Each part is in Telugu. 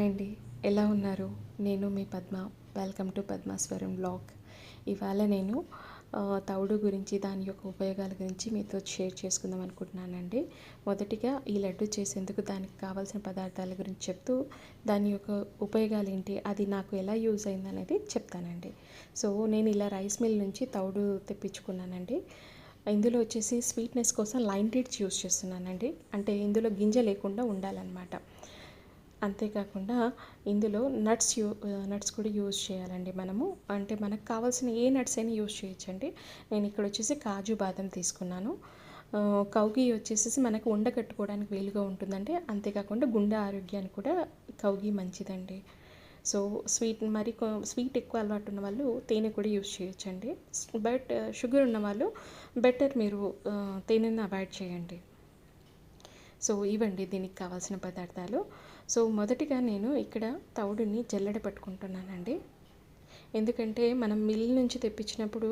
హాయ్ అండి ఎలా ఉన్నారు? నేను మీ Padma. Welcome to Padmaswaram blog ఇవాళ నేను తౌడు గురించి దాని యొక్క ఉపయోగాల గురించి మీతో షేర్ చేసుకుందాం అనుకుంటున్నానండి. మొదటిగా ఈ లడ్డు చేసేందుకు దానికి కావాల్సిన పదార్థాల గురించి చెప్తూ దాని యొక్క ఉపయోగాలు ఏంటి అది నాకు ఎలా యూజ్ అయింది అనేది చెప్తానండి. సో నేను ఇలా రైస్ మిల్ నుంచి తౌడు తెప్పించుకున్నానండి. ఇందులో వచ్చేసి స్వీట్నెస్ కోసం లైన్ డేట్స్ యూస్ చేస్తున్నానండి. అంటే ఇందులో గింజ లేకుండా ఉండాలన్నమాట. అంతేకాకుండా ఇందులో నట్స్ యూ నట్స్ కూడా యూజ్ చేయాలండి మనము. అంటే మనకు కావాల్సిన ఏ నట్స్ అయినా యూజ్ చేయొచ్చండి. నేను ఇక్కడ వచ్చేసి కాజు బాదం తీసుకున్నాను. కౌగి వచ్చేసి మనకు ఉండగట్టుకోవడానికి వీలుగా ఉంటుందండి. అంతేకాకుండా గుండె ఆరోగ్యానికి కూడా కౌగి మంచిదండి. సో స్వీట్ మరి స్వీట్ ఎక్కువ అలవాటు ఉన్న వాళ్ళు తేనె కూడా యూజ్ చేయొచ్చండి. బట్ షుగర్ ఉన్న వాళ్ళు బెటర్ మీరు తేనెను తేనెని అవాయిడ్ చేయండి. సో ఇవండి దీనికి కావాల్సిన పదార్థాలు. సో మొదటిగా నేను ఇక్కడ తవుడుని జల్లెడ పట్టుకుంటున్నానండి. ఎందుకంటే మనం మిల్ నుంచి తెప్పించినప్పుడు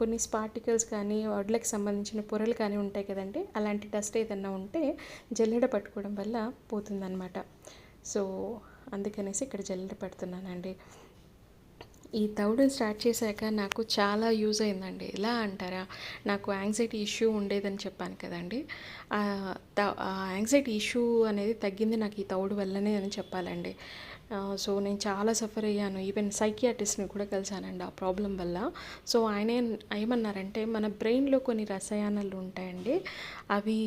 కొన్ని స్పార్టికల్స్ కానీ వడ్లకు సంబంధించిన పొరలు కానీ ఉంటాయి కదండి. అలాంటి డస్ట్ ఏదన్నా ఉంటే జల్లెడ పట్టుకోవడం వల్ల పోతుందన్నమాట. సో అందుకనేసి ఇక్కడ జల్లెడ పడుతున్నానండి. ఈ తౌడుని స్టార్ట్ చేశాక నాకు చాలా యూజ్ అయిందండి. ఎలా అంటారా? నాకు యాంగ్జైటీ ఇష్యూ ఉండేదని చెప్పాను కదండి. త- ఆ యాంగ్జైటీ ఇష్యూ అనేది తగ్గింది నాకు ఈ తౌడు వల్లనే అని చెప్పాలండి. సో నేను చాలా సఫర్ అయ్యాను. ఈవెన్ సైకియాటిస్ట్ని కూడా కలిశానండి ఆ ప్రాబ్లం వల్ల. సో ఆయన ఏమన్నారంటే మన బ్రెయిన్లో కొన్ని రసాయనాలు ఉంటాయండి. అవి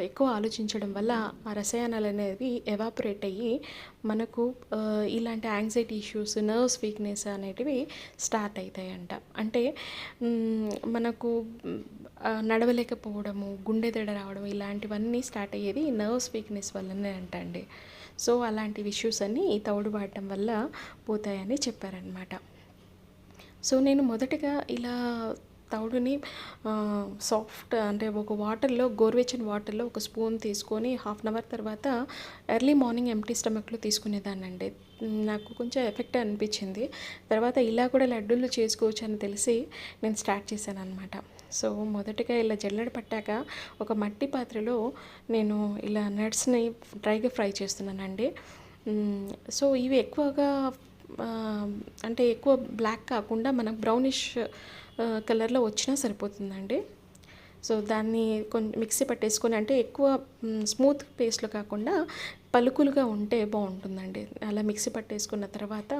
ఎక్కువ ఆలోచించడం వల్ల ఆ రసాయనాలు అనేవి ఎవాపరేట్ అయ్యి మనకు ఇలాంటి యాంగ్జైటీ ఇష్యూస్ నర్వ్స్ వీక్నెస్ అనేటివి స్టార్ట్ అవుతాయంట. అంటే మనకు నడవలేకపోవడము గుండె దడ రావడం ఇలాంటివన్నీ స్టార్ట్ అయ్యేది నర్వ్స్ వీక్నెస్ వల్లనే అంట అండి సో అలాంటి ఇష్యూస్ అన్నీ ఈ తౌడు వాడటం వల్ల పోతాయని చెప్పారనమాట సో నేను మొదటగా ఇలా తౌడుని సాఫ్ట్ అంటే ఒక వాటర్లో గోరువెచ్చని వాటర్లో ఒక స్పూన్ తీసుకొని హాఫ్ అన్ అవర్ తర్వాత ఎర్లీ మార్నింగ్ ఎంటీ స్టమక్లో తీసుకునేదానండి నాకు కొంచెం ఎఫెక్ట్ అనిపించింది. తర్వాత ఇలా కూడా లడ్డూలు చేసుకోవచ్చు అని తెలిసి నేను స్టార్ట్ చేశాను అనమాట సో మొదటగా ఇలా జల్లెడ పట్టాక ఒక మట్టి పాత్రలో నేను ఇలా నట్స్ని డ్రైగా ఫ్రై చేస్తున్నానండి. సో ఇవి ఎక్కువగా అంటే ఎక్కువ బ్లాక్ కాకుండా మనకు బ్రౌనిష్ కలర్లో వచ్చినా సరిపోతుందండి. సో దాన్ని కొంచెం మిక్సీ పట్టేసుకొని అంటే ఎక్కువ స్మూత్ పేస్ట్లో కాకుండా పలుకులుగా ఉంటే బాగుంటుందండి. అలా మిక్సీ పట్టేసుకున్న తర్వాత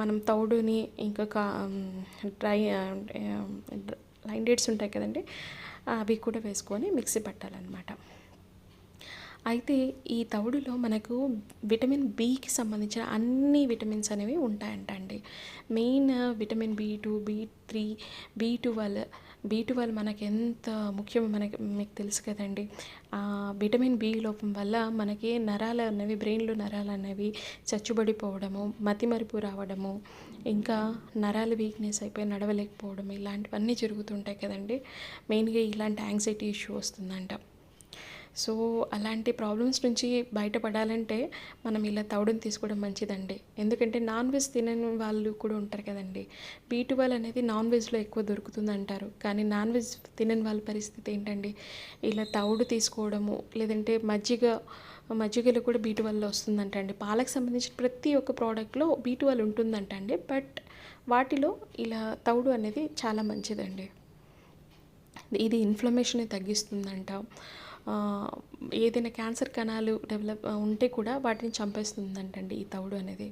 మనం తౌడుని ఇంకా డ్రై లైన్ డేట్స్ ఉంటాయి కదండి అవి కూడా వేసుకొని మిక్సీ పట్టాలన్నమాట. అయితే ఈ తవుడులో మనకు విటమిన్ బికి సంబంధించిన అన్ని విటమిన్స్ అనేవి ఉంటాయంట అండి main vitamin B two B three B twelve B twelve మనకి ఎంత ముఖ్యమో మనకి మీకు తెలుసు కదండి. విటమిన్ బి లోపం వల్ల మనకి నరాలు అనేవి బ్రెయిన్లో నరాలు అనేవి చచ్చుబడిపోవడము మతిమరుపు రావడము ఇంకా నరాలు వీక్నెస్ అయిపోయి నడవలేకపోవడం ఇలాంటివన్నీ జరుగుతుంటాయి కదండి. మెయిన్గా ఇలాంటి యాంగ్జైటీ ఇష్యూ వస్తుందంట. సో అలాంటి ప్రాబ్లమ్స్ నుంచి బయటపడాలంటే మనం ఇలా తౌడుని తీసుకోవడం మంచిదండి. ఎందుకంటే నాన్ వెజ్ తినని వాళ్ళు కూడా ఉంటారు కదండి. బీ ట్వెల్వ్ అనేది నాన్ వెజ్లో ఎక్కువ దొరుకుతుంది అంటారు కానీ నాన్ వెజ్ తినని వాళ్ళ పరిస్థితి ఏంటండి? ఇలా తౌడు తీసుకోవడము లేదంటే మజ్జిగ మజ్జిగలో కూడా బీ ట్వెల్వ్ వస్తుందంట అండి పాలకు సంబంధించిన ప్రతి ఒక్క ప్రోడక్ట్లో బీ ట్వెల్వ్ ఉంటుందంట అండి బట్ వాటిలో ఇలా తౌడు అనేది చాలా మంచిదండి. ఇది ఇన్ఫ్లమేషన్ని తగ్గిస్తుందంట. ఏదైనా క్యాన్సర్ కణాలు డెవలప్ ఉంటే కూడా వాటిని చంపేస్తుందంటండి ఈ తవుడు అనేది.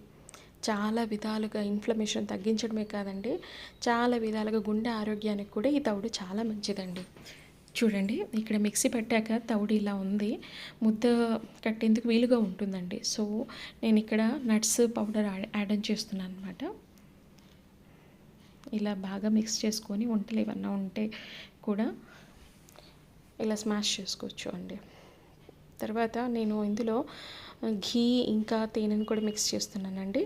చాలా విధాలుగా ఇన్ఫ్లమేషన్ తగ్గించడమే కాదండి చాలా విధాలుగా గుండె ఆరోగ్యానికి కూడా ఈ తవుడు చాలా మంచిదండి. చూడండి ఇక్కడ మిక్సీ పెట్టాక తవుడు ఇలా ఉంది. ముద్ద కట్టేందుకు వీలుగా ఉంటుందండి. సో నేను ఇక్కడ నట్స్ పౌడర్ యాడ్ చేస్తున్నాను అనమాట ఇలా బాగా మిక్స్ చేసుకొని వంటలు ఏమన్నా ఉంటే కూడా ఇలా స్మాష్ చేసుకోవచ్చు అండి. తర్వాత నేను ఇందులో ఘీ ఇంకా తేనెను కూడా మిక్స్ చేస్తున్నానండి.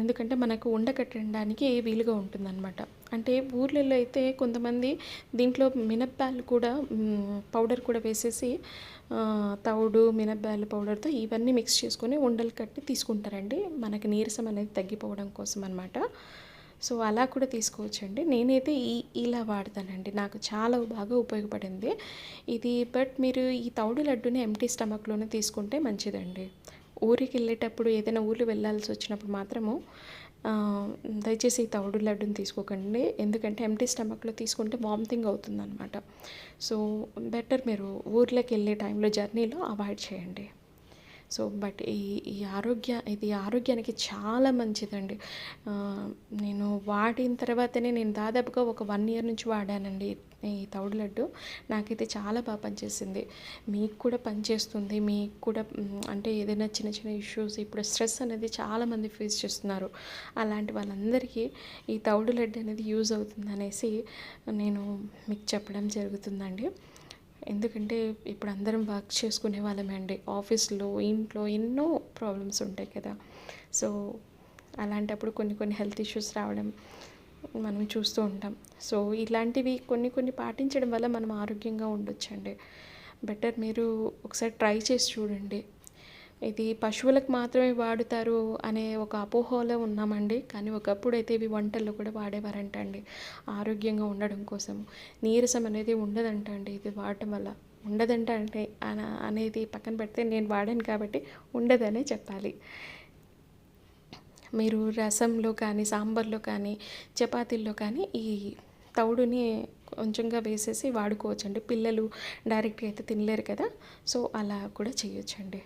ఎందుకంటే మనకు ఉండకట్టడానికి వీలుగా ఉంటుందన్నమాట. అంటే ఊర్లలో అయితే కొంతమంది దీంట్లో మినప్పాలు కూడా పౌడర్ కూడా వేసేసి తౌడు మినప్పాలు పౌడర్తో ఇవన్నీ మిక్స్ చేసుకొని ఉండలు కట్టి తీసుకుంటారండి. మనకి నీరసం అనేది తగ్గిపోవడం కోసం అనమాట సో అలా కూడా తీసుకోవచ్చండి. నేనైతే ఈ ఇలా వాడతానండి. నాకు చాలా బాగా ఉపయోగపడింది. ఇది బట్ మీరు ఈ తౌడు లడ్డుని ఎంటీ స్టమక్లోనే తీసుకుంటే మంచిదండి. ఊరికి వెళ్ళేటప్పుడు ఏదైనా ఊర్లు వెళ్ళాల్సి వచ్చినప్పుడు మాత్రము దయచేసి ఈ తౌడు లడ్డుని తీసుకోకండి. ఎందుకంటే ఎంటీ స్టమక్లో తీసుకుంటే వామిటింగ్ అవుతుందన్నమాట. సో బెటర్ మీరు ఊర్లోకి వెళ్ళే టైంలో జర్నీలో అవాయిడ్ చేయండి. సో బట్ ఈ ఈ ఆరోగ్య ఇది ఆరోగ్యానికి చాలా మంచిదండి. నేను వాడిన తర్వాతనే నేను దాదాపుగా ఒక వన్ ఇయర్ నుంచి వాడానండి ఈ తౌడు లడ్డు. నాకైతే చాలా బాగా పనిచేసింది. మీకు కూడా పనిచేస్తుంది. మీకు కూడా అంటే ఏదైనా చిన్న చిన్న ఇష్యూస్ ఇప్పుడు స్ట్రెస్ అనేది చాలామంది ఫేస్ చేస్తున్నారు. అలాంటి వాళ్ళందరికీ ఈ తౌడు లడ్డు అనేది యూజ్ అవుతుంది అనేసి నేను మీకు చెప్పడం జరుగుతుందండి. ఎందుకంటే ఇప్పుడు అందరం వర్క్ చేసుకునే వాళ్ళమే అండి. ఆఫీస్లో ఇంట్లో ఎన్నో ప్రాబ్లమ్స్ ఉంటాయి కదా. సో అలాంటప్పుడు కొన్ని కొన్ని హెల్త్ ఇష్యూస్ రావడం మనం చూస్తూ ఉంటాం. సో ఇలాంటివి కొన్ని కొన్ని పాటించడం వల్ల మనం ఆరోగ్యంగా ఉండొచ్చండి. బెటర్ మీరు ఒకసారి ట్రై చేసి చూడండి. ఇది పశువులకు మాత్రమే వాడుతారు అనే ఒక అపోహలో ఉన్నామండి. కానీ ఒకప్పుడు అయితే ఇవి వంటల్లో కూడా వాడేవారంట అండి. ఆరోగ్యంగా ఉండడం కోసం నీరసం అనేది ఉండదంట అండి. ఇది వాడటం వల్ల ఉండదంట అంటే అనేది పక్కన పెడితే నేను వాడాను కాబట్టి ఉండదనే చెప్పాలి. మీరు రసంలో కానీ సాంబార్లో కానీ చపాతీల్లో కానీ ఈ తౌడుని కొంచెంగా వేసేసి వాడుకోవచ్చండి. పిల్లలు డైరెక్ట్గా అయితే తినలేరు కదా. సో అలా కూడా చేయొచ్చండి.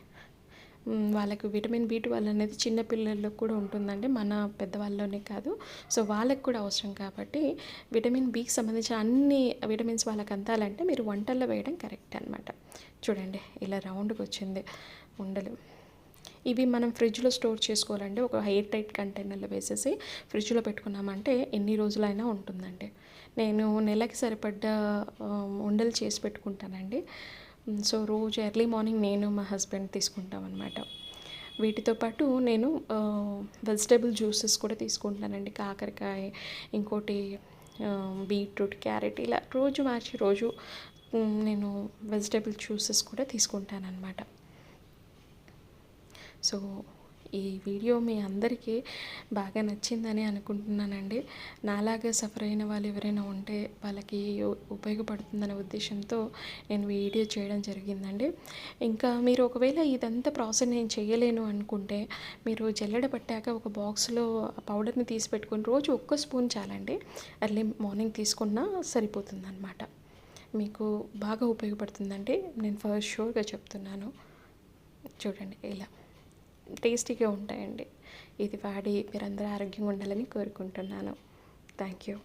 వాళ్ళకు విటమిన్ బి ట్వెల్వ్ అనేది చిన్నపిల్లల్లో కూడా ఉంటుందండి. మన పెద్దవాళ్ళలోనే కాదు. సో వాళ్ళకి కూడా అవసరం కాబట్టి విటమిన్ బికి సంబంధించిన అన్ని విటమిన్స్ వాళ్ళకి అందాలంటే మీరు వంటల్లో వేయడం కరెక్ట్ అనమాట చూడండి ఇలా రౌండ్కి వచ్చింది ఉండలు. ఇవి మనం ఫ్రిడ్జ్లో స్టోర్ చేసుకోవాలండి. ఒక ఎయిర్ టైట్ కంటైనర్లో వేసేసి ఫ్రిడ్జ్లో పెట్టుకున్నామంటే ఎన్ని రోజులైనా ఉంటుందండి. నేను నెలకి సరిపడ్డ ఉండలు చేసి పెట్టుకుంటానండి. సో రోజు ఎర్లీ మార్నింగ్ నేను మా హస్బెండ్ తీసుకుంటాం అనమాట వీటితో పాటు నేను వెజిటేబుల్ జ్యూసెస్ కూడా తీసుకుంటానండి. కాకరకాయ ఇంకోటి బీట్రూట్ క్యారెట్ ఇలా రోజు మార్చి రోజు నేను వెజిటేబుల్ జ్యూసెస్ కూడా తీసుకుంటానమాట సో ఈ వీడియో మీ అందరికీ బాగా నచ్చిందని అనుకుంటున్నానండి. నాలాగా సఫర్ అయిన వాళ్ళు ఎవరైనా ఉంటే వాళ్ళకి ఉపయోగపడుతుందనే ఉద్దేశంతో నేను వీడియో చేయడం జరిగిందండి. ఇంకా మీరు ఒకవేళ ఇదంతా ప్రాసెస్ నేను చేయలేను అనుకుంటే మీరు జల్లెడ పట్టాక ఒక బాక్స్లో పౌడర్ని తీసి పెట్టుకుని రోజు ఒక్క స్పూన్ చాలండి. ఎర్లీ మార్నింగ్ తీసుకున్నా సరిపోతుందన్నమాట. మీకు బాగా ఉపయోగపడుతుందండి. నేను ఫస్ట్ షూర్గా చెప్తున్నాను. చూడండి ఇలా. టేస్టీగా ఉంటాయండి. ఇది వాడి మీరందరూ ఆరోగ్యంగా ఉండాలని కోరుకుంటున్నాను. Thank you.